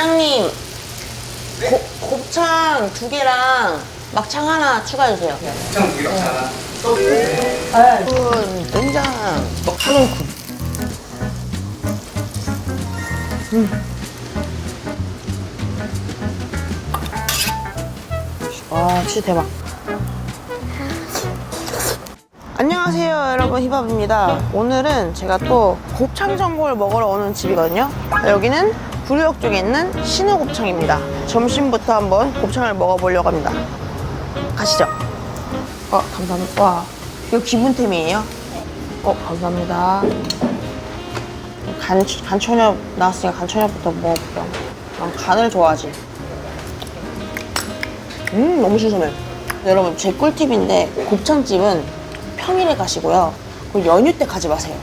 사장님 고, 곱창 두 개랑 막창 하나 추가해주세요. 곱창 두개 막창 소스 군, 된장, 한움군. 와, 진짜 대박. 안녕하세요, 여러분. 히밥입니다. 오늘은 제가 또 곱창 전골 먹으러 오는 집이거든요. 여기는 구리역 쪽에 있는 신우곱창입니다. 점심부터 한번 곱창을 먹어보려고 합니다. 가시죠. 어, 감사합니다. 와, 이거 기분템이에요? 어, 감사합니다. 간, 간초렵 나왔으니까 간초렵부터 먹어볼게요. 난 간을 좋아하지. 음, 너무 신선해. 여러분, 제 꿀팁인데, 곱창집은 평일에 가시고요. 그리고 연휴 때 가지 마세요.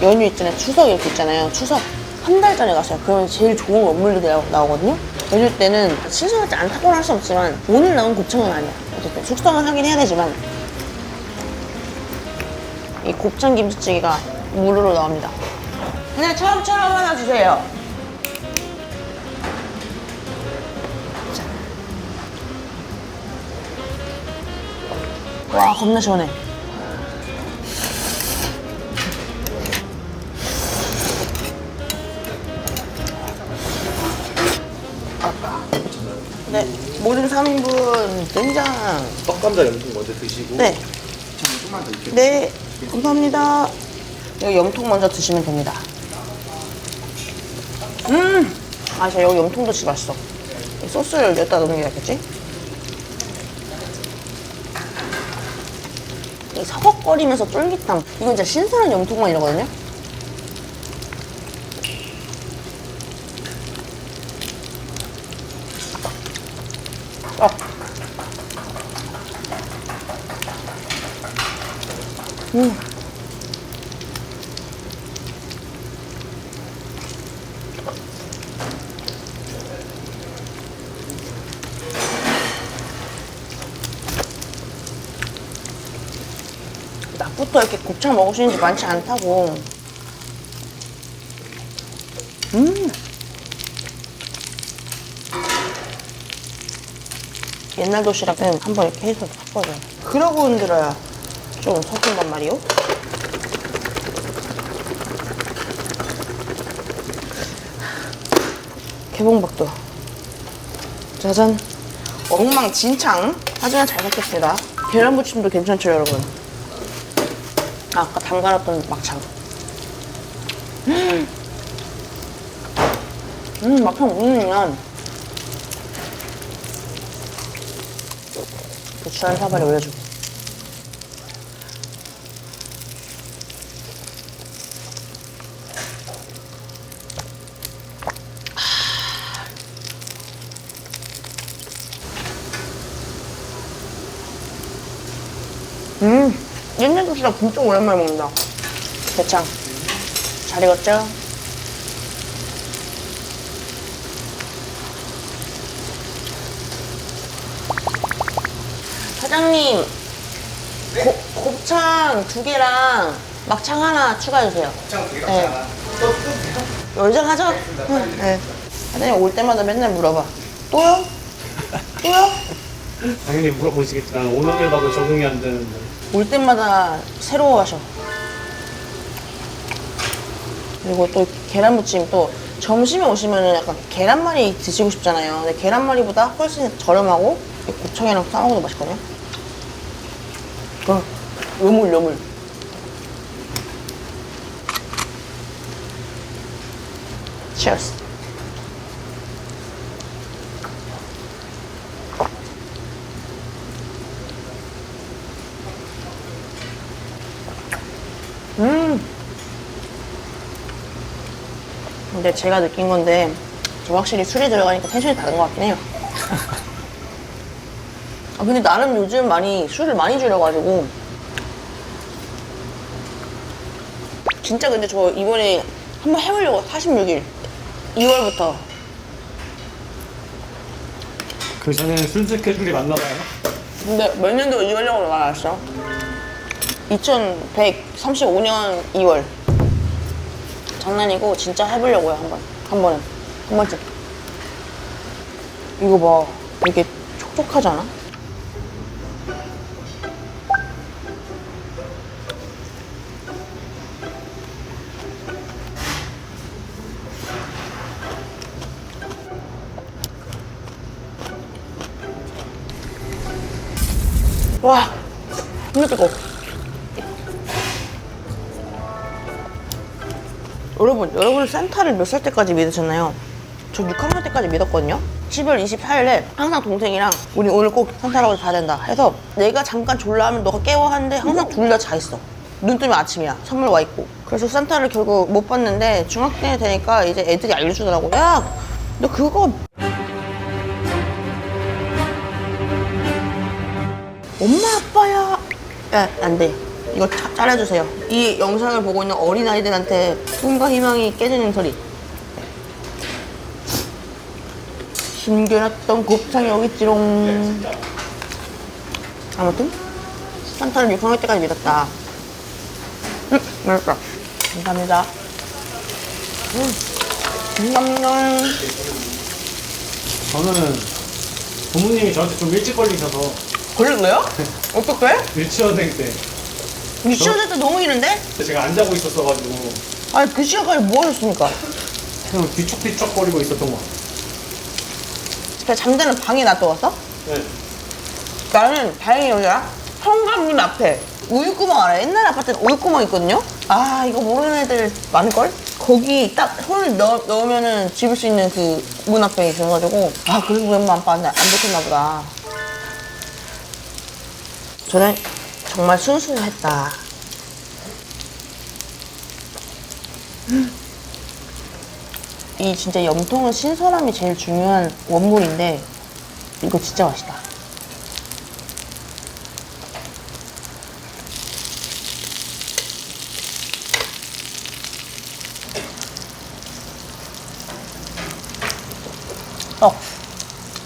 연휴 있잖아요. 추석 이렇게 있잖아요. 추석 한 달 전에 가세요. 그러면 제일 좋은 원물들이 나오- 나오거든요. 연휴 때는 신선하지 않다고는 할수 없지만, 오늘 나온 곱창은 아니야. 어쨌든 숙성은 하긴 해야 되지만, 이 곱창 김치찌개가 무료로 나옵니다. 그냥 처럼처럼 하나 주세요. 자. 와, 겁나 시원해. 3인분 된장. 떡감자 염통 먼저 드시고 네. 좀만 더 익혀 네, 감사합니다. 여기 염통 먼저 드시면 됩니다. 음! 아, 저 여기 염통도 진짜 맛있어. 이 소스를 여기다 넣는 게 낫겠지? 이 서걱거리면서 쫄깃함. 이건 진짜 신선한 염통만 이러거든요? 낮부터 이렇게 곱창 먹으시는 집 많지 않다고. 음. 옛날 도시락은 한번 이렇게 해서 섞어줘요. 그러고 흔들어야 좀 섞인단 말이요. 개봉박도. 짜잔. 엉망진창. 하지만 잘 섞였습니다. 계란무침도 괜찮죠, 여러분? 아, 아까 담가놨던 막창. 음, 음 막창 먹으면 고추 한 사발에 올려주고. 음, 도시락 진짜 오랜만에 먹는다. 대창. 잘 익었죠? 사장님, 고, 곱창 두 개랑 막창 하나 추가해주세요. 곱창 두개 네. 막창 소스 열정하죠? 응, 네. 사장님 올 때마다 맨날 물어봐. 또요? 또요? 당연히 물어보시겠지만 오너를 봐도 적응이 안 되는데 올 때마다 새로워하셔. 그리고 또 계란무침 또 점심에 오시면은 약간 계란말이 드시고 싶잖아요. 근데 계란말이보다 훨씬 저렴하고 이 곱창이랑 싸먹어도 맛있거든요. 어, 요물 요물. 치얼스. 음. 근데 제가 느낀 건데 저 확실히 술이 들어가니까 텐션이 다른 것 같긴 해요. 아 근데 나름 요즘 많이 술을 많이 줄여가지고. 진짜 근데 저 이번에 한번 해보려고 46일. 2월부터. 그 전에는 술 스케줄이 맞나 봐요. 근데 몇 년도 2월이라고 말했어? 2135년 2월 장난이고 진짜 해보려고요 한번 한 번은 한 번쯤 이거 봐. 되게 촉촉하지 않아? 와, 진짜 뜨거워. 여러분, 여러분 산타를 몇 살 때까지 믿으셨나요? 저 6학년 때까지 믿었거든요. 12월 28일에 항상 동생이랑 우리 오늘 꼭 산타 할아버지 봐야 된다 해서 내가 잠깐 졸라하면 너가 깨워 하는데 항상 둘 다 자 있어. 눈 뜨면 아침이야. 선물 와 있고. 그래서 산타를 결국 못 봤는데 중학생이 되니까 이제 애들이 알려주더라고. 야, 너 그거 엄마 아빠야. 야, 안 돼. 이거 자- 잘라주세요. 이 영상을 보고 있는 어린아이들한테 꿈과 희망이 깨지는 소리. 숨겨놨던 곱창이 여기 있지롱. 아무튼 산타를 6학년 때까지 믿었다. 음, 맛있다. 감사합니다. 음, 감사합니다. 저는 부모님이 저한테 좀 일찍 걸리셔서 걸렸어요? 어떡해? 유치원생 때 때 너무 이른데? 제가 안 자고 있었어가지고 아니 그 시간까지 뭐 하셨습니까? 그냥 뒤척뒤척거리고 있었던 것 같아요. 그냥 잠자는 방에 놔둬왔어? 네. 나는 다행히 여기야 현관문 앞에 우유구멍 알아? 옛날 아파트는 우유구멍 있거든요? 아 이거 모르는 애들 많을걸? 거기 딱 손을 넣, 넣으면은 집을 수 있는 그 문 앞에 있어가지고 아 그래서 웬만 안, 안 좋겠나 보다 저는 정말 순수했다 음. 이 진짜 염통은 신선함이 제일 중요한 원물인데 이거 진짜 맛있다 떡.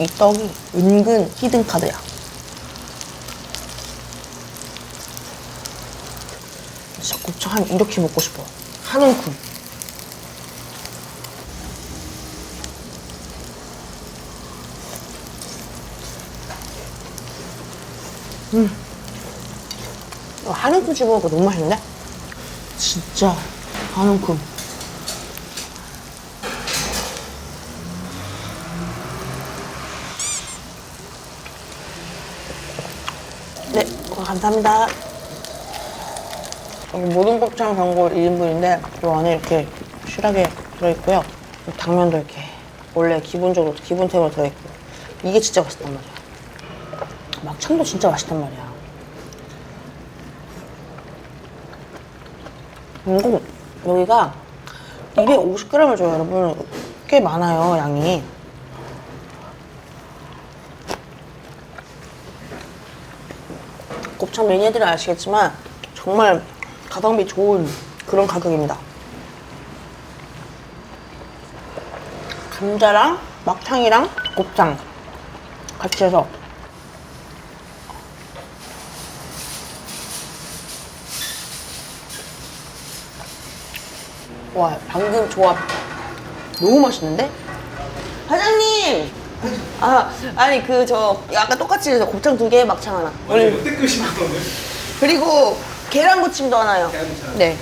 이 떡이 은근 히든 카드야. 진짜 곱창 한 이렇게 먹고 싶어. 한 움큼. 음. 이거 한 움큼 집어먹으니까 너무 맛있는데? 진짜 한 움큼. 네, 어, 감사합니다. 여기 모든 곱창 전골 1인분인데 이 안에 이렇게 실하게 들어있고요. 이 당면도 이렇게 원래 기본적으로 기본템으로 들어있고 이게 진짜 맛있단 말이야. 막창도 진짜 맛있단 말이야. 그리고 여기가 250g을 줘요, 여러분. 꽤 많아요, 양이. 곱창 매니아들은 아시겠지만 정말 가성비 좋은 그런 가격입니다. 감자랑 막창이랑 곱창 같이 해서 와 방금 조합 너무 맛있는데? 사장님! 아 아니 그 저 아까 똑같이 저 곱창 두 개 막창 하나 거는 그리고 계란무침도 하나요. 계란무침. 네.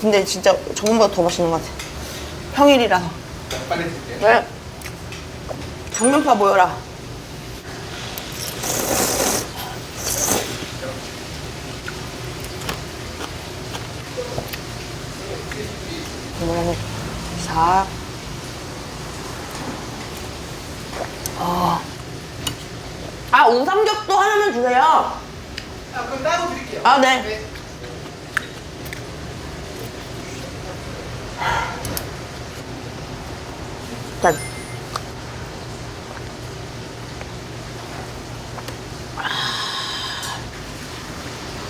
근데 진짜 저번보다 더 맛있는 것 같아요. 평일이라서. 빨리 드릴게요. 네. 당면파 모여라. 그러면 싹. 아. 아, 우삼겹도 하나만 주세요. 아, 그럼 따로 드릴게요. 아, 네. 짠.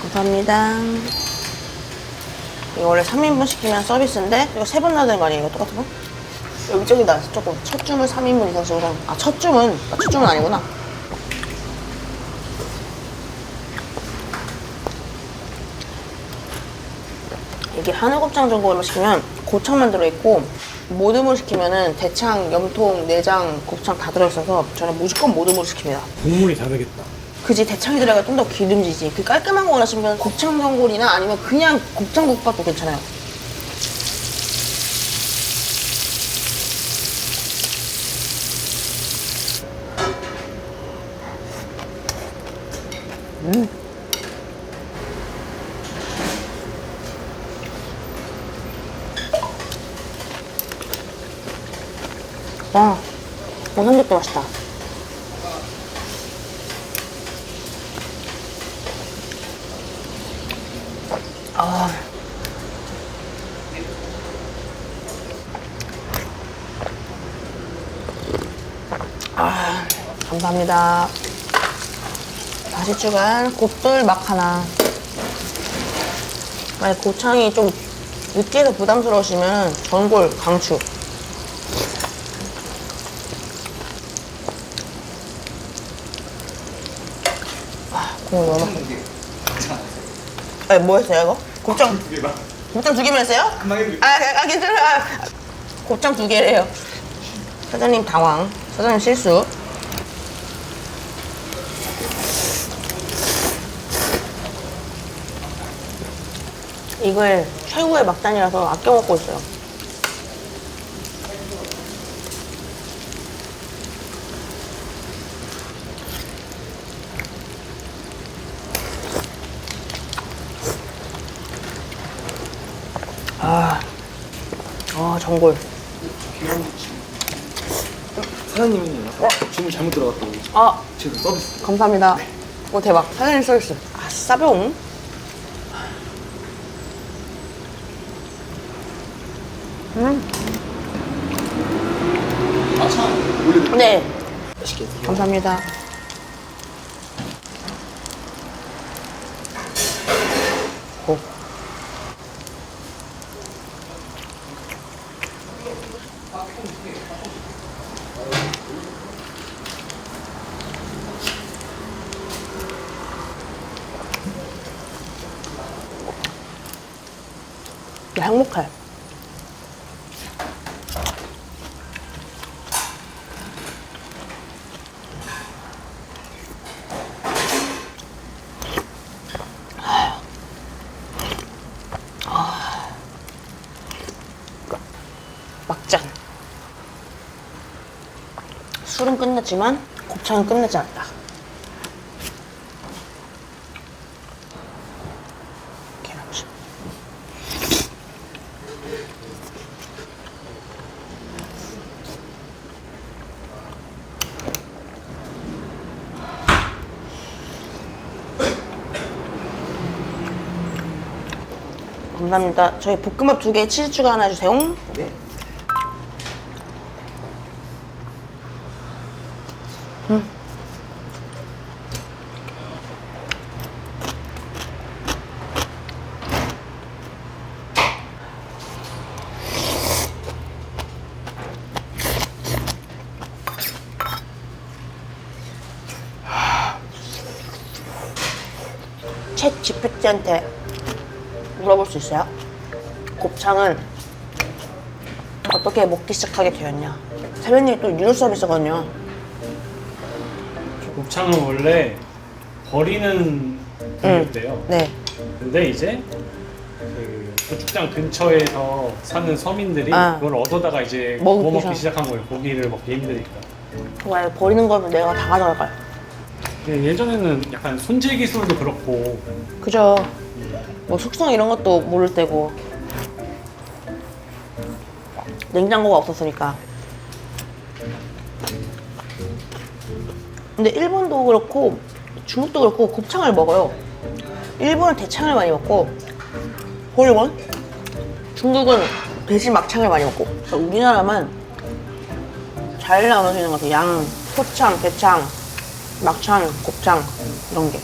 감사합니다. 이거 원래 3인분 시키면 서비스인데 이거 세 번 나되는 거 아니에요? 이거 똑같은 거? 여기 저기다 조금 첫 줌을 3인분 이상씩으로 아첫 줌은 아, 첫 줌은 아니구나 한우곱창 전골로 시키면 고창만 들어있고 모듬을 시키면은 대창, 염통, 내장, 곱창 다 들어있어서 저는 무조건 모듬을 시킵니다. 국물이 다르겠다. 그지 대창이 들어가 좀 더 기름지지. 그 깔끔한 거 원하시면 곱창 전골이나 아니면 그냥 곱창 국밥도 괜찮아요. 음. 와, 어, 삼겹도 맛있다. 아. 아, 감사합니다. 다시 추가한 곱돌 막 하나. 만약 곱창이 좀 느끼해서 부담스러우시면 전골 강추. 아, 국물 너무 맛있어. 괜찮아요. 아니, 뭐 했어요, 이거? 곱창 두 개만. 곱창 두 개만 했어요? 금방 해드릴게요. 아, 아 괜찮아. 곱창 두 개래요. 사장님 당황. 사장님 실수. 이걸 최후의 막단이라서 아껴 먹고 있어요. 아, 아 전골. 사장님은요? 주문 잘못 들어갔다고. 아, 지금 서비스. 감사합니다. 오 대박. 사장님 서비스. 아, 싸병. 올려드릴게요. 네, 맛있게 드세요. 감사합니다. 오. 야, 행복해. 막잔. 술은 끝났지만 곱창은 않았다. 계란찜. 감사합니다. 저희 볶음밥 두 개 치즈 추가 하나 주세요. 네. 챗 GPT한테 물어볼 수 있어요? 곱창은 어떻게 먹기 시작하게 되었냐? 세면님이 또 유료 서비스거든요. 곱창은 원래 버리는 분이었대요. 네. 근데 이제 그 고축장 근처에서 사는 서민들이 아. 그걸 얻어다가 이제 먹기 구워 먹기 시작한 거예요. 고기를 먹기 힘드니까. 정말 버리는 거면 내가 다 가져갈까요? 근데 예전에는 약간 손질 기술도 그렇고 그죠. 뭐 숙성 이런 것도 모를 때고 냉장고가 없었으니까. 근데 일본도 그렇고 중국도 그렇고 곱창을 먹어요. 일본은 대창을 많이 먹고 일본 중국은 대신 막창을 많이 먹고 그래서 우리나라만 잘 나눠져 있는 것 같아요. 양, 소창, 대창, 막창, 곱창 이런 게.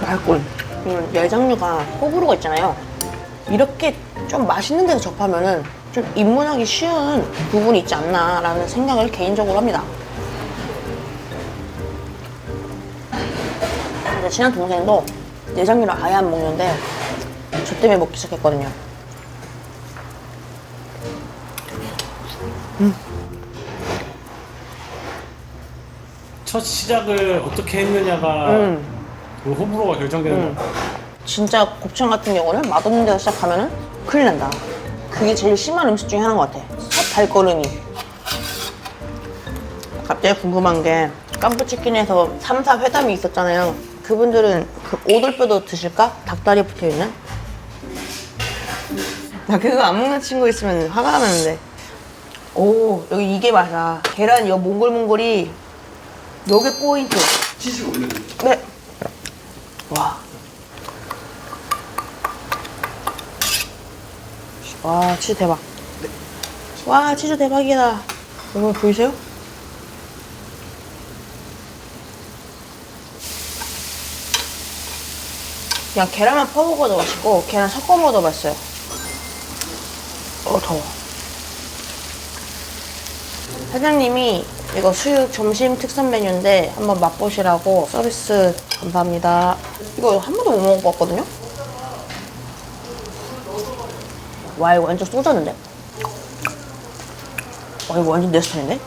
말꿀. 음, 내장류가 호불호가 있잖아요. 이렇게 좀 맛있는 데서 접하면은 좀 입문하기 쉬운 부분이 있지 않나라는 생각을 개인적으로 합니다. 친한 동생도 내장류를 아예 안 먹는데 저 때문에 먹기 시작했거든요. 첫 시작을 어떻게 했느냐가 음. 그 호불호가 결정되는 거 진짜 곱창 같은 경우는 맛없는 데서 시작하면은 큰일 난다. 그게 제일 심한 음식 중에 하나인 것 같아. 첫 발걸음이. 갑자기 궁금한 게 깜부치킨에서 3, 4 회담이 있었잖아요. 그분들은 그 오돌뼈도 드실까? 닭다리 붙어 있는? 나 그거 안 먹는 친구 있으면 화가 나는데. 오, 여기 이게 맛이야. 계란 이 몽골몽골이 요게 포인트. 치즈가 올려드릴게요. 네. 와. 와, 치즈 대박. 와, 치즈 대박이다. 여러분 보이세요? 그냥 계란만 퍼 먹어도 맛있고 계란 섞어 먹어도 맛있어요. 어, 더워. 사장님이 이거 수육 점심 특선 메뉴인데 한번 맛보시라고 서비스 감사합니다. 이거 한 번도 못 먹어봤거든요? 와, 이거 완전 쏘졌는데? 와, 이거 완전 내 스타일인데?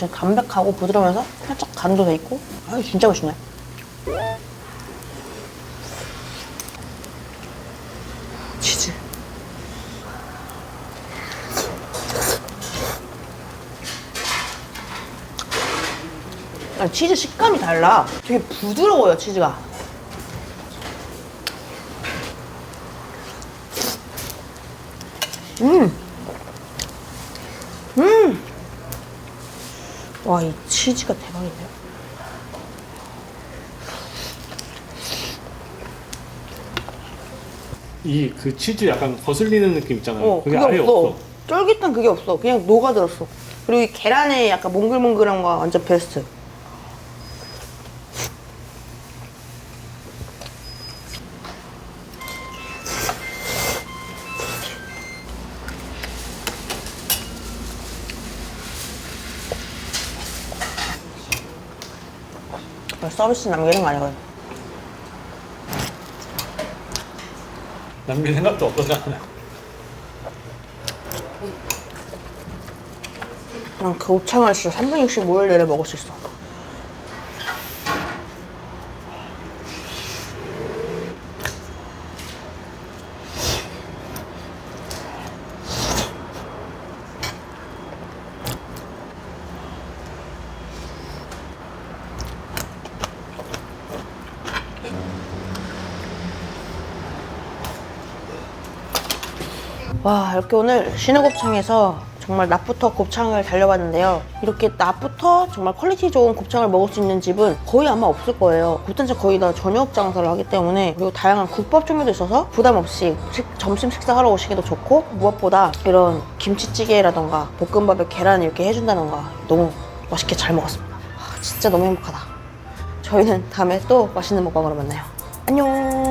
완전 담백하고 부드러우면서 살짝 간도 돼 있고. 아 진짜 맛있네. 치즈. 아니, 치즈 식감이 달라. 되게 부드러워요 치즈가 와 이 치즈가 대박이네요 이 그 치즈 약간 거슬리는 느낌 있잖아요 어, 그게 아예 없어. 쫄깃한 그게 없어. 그냥 녹아들었어. 그리고 이 계란에 약간 몽글몽글한 거 완전 베스트. 서비스 남기는 거 아니거든. 남길 생각도 없었잖아 그냥 그 곱창을 진짜 365일 내내 먹을 수 있어. 와 이렇게 오늘 신우곱창에서 정말 낮부터 곱창을 달려봤는데요. 이렇게 낮부터 정말 퀄리티 좋은 곱창을 먹을 수 있는 집은 거의 아마 없을 거예요. 곱창집 거의 다 저녁 장사를 하기 때문에 그리고 다양한 국밥 종류도 있어서 부담 없이 식- 점심 식사하러 오시기도 좋고 무엇보다 이런 김치찌개라던가 볶음밥에 계란 이렇게 해준다던가 너무 맛있게 잘 먹었습니다. 아, 진짜 너무 행복하다. 저희는 다음에 또 맛있는 먹방으로 만나요. 안녕